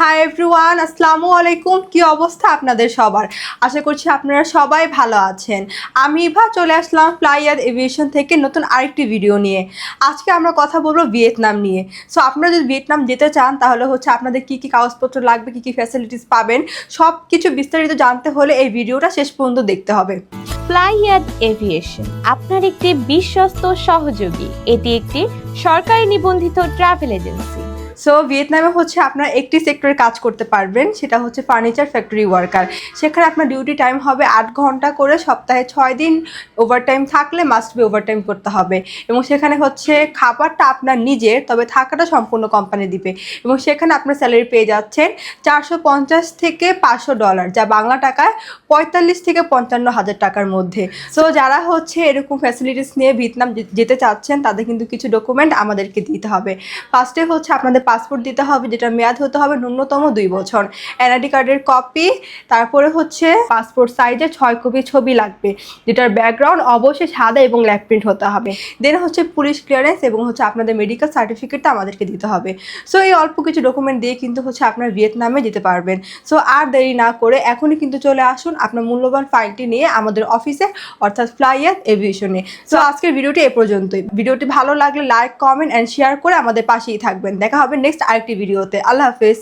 Hi everyone আসসালামু আলাইকুম। কি অবস্থা আপনাদের সবার? আশা করছি আপনারা সবাই ভালো আছেন। আমি ইভা, চলে আসলাম ফ্লাইয়ার এভিয়েশন থেকে নতুন আরেকটি ভিডিও নিয়ে। আজকে আমরা কথা বলব ভিয়েতনাম নিয়ে। সো আপনারা যদি ভিয়েতনাম যেতে চান, তাহলে হচ্ছে আপনাদের কি কি কাগজপত্র লাগবে, কি কি ফ্যাসিলিটিস পাবেন সব কিছু বিস্তারিত জানতে হলে এই ভিডিওটা শেষ পর্যন্ত দেখতে হবে। ফ্লাইয়াদ এভিয়েশন আপনার একটি বিশ্বস্ত সহযোগী। এটি একটি সরকারি নিবন্ধিত ট্রাভেল এজেন্সি সো ভিয়েতনামে হচ্ছে আপনার একটি সেক্টরে কাজ করতে পারবেন, সেটা হচ্ছে ফার্নিচার ফ্যাক্টরি ওয়ার্কার সেখানে আপনার ডিউটি টাইম হবে আট ঘণ্টা করে সপ্তাহে ছয় দিন ওভারটাইম থাকলে মাস্ট বি ওভারটাইম করতে হবে। এবং সেখানে হচ্ছে খাবারটা আপনার নিজের, তবে থাকাটা সম্পূর্ণ কোম্পানি দিবে। এবং সেখানে আপনার স্যালারি পেয়ে যাচ্ছেন চারশো পঞ্চাশ থেকে পাঁচশো ডলার যা বাংলা টাকায় পঁয়তাল্লিশ থেকে পঞ্চান্ন হাজার টাকার মধ্যে। সো যারা হচ্ছে এরকম ফ্যাসিলিটিস নিয়ে ভিয়েতনাম যেতে চাচ্ছেন, তাদের কিন্তু কিছু ডকুমেন্ট আমাদেরকে দিতে হবে। ফার্স্টে হচ্ছে আপনাদের পাসপোর্ট দিতে হবে, যেটা মেয়াদ হতে হবে ন্যূনতম দুই বছর। এনআইডি কার্ডের কপি তারপরে হচ্ছে পাসপোর্ট সাইজে ছয় কপি ছবি লাগবে, যেটার ব্যাকগ্রাউন্ড অবশ্যই সাদা এবং ল্যাক প্রিন্ট হতে হবে। দেন হচ্ছে পুলিশ ক্লিয়ারেন্স এবং হচ্ছে আপনাদের মেডিকেল সার্টিফিকেটটা আমাদেরকে দিতে হবে। সো এই অল্প কিছু ডকুমেন্ট দিয়ে কিন্তু হচ্ছে আপনার ভিয়েতনামে যেতে পারবেন। সো আর দেরি না করে এখনই কিন্তু চলে আসুন আপনার মূল্যবান ফাইলটি নিয়ে আমাদের অফিসে অর্থাৎ ফ্লাইয়ার এভিয়েশনে সো আজকের ভিডিওটি এ পর্যন্তই। ভিডিওটি ভালো লাগলে লাইক কমেন্ট অ্যান্ড শেয়ার করে আমাদের পাশেই থাকবেন। দেখা হবে নেক্সট আরেকটি ভিডিওতে আল্লাহ হাফেজ।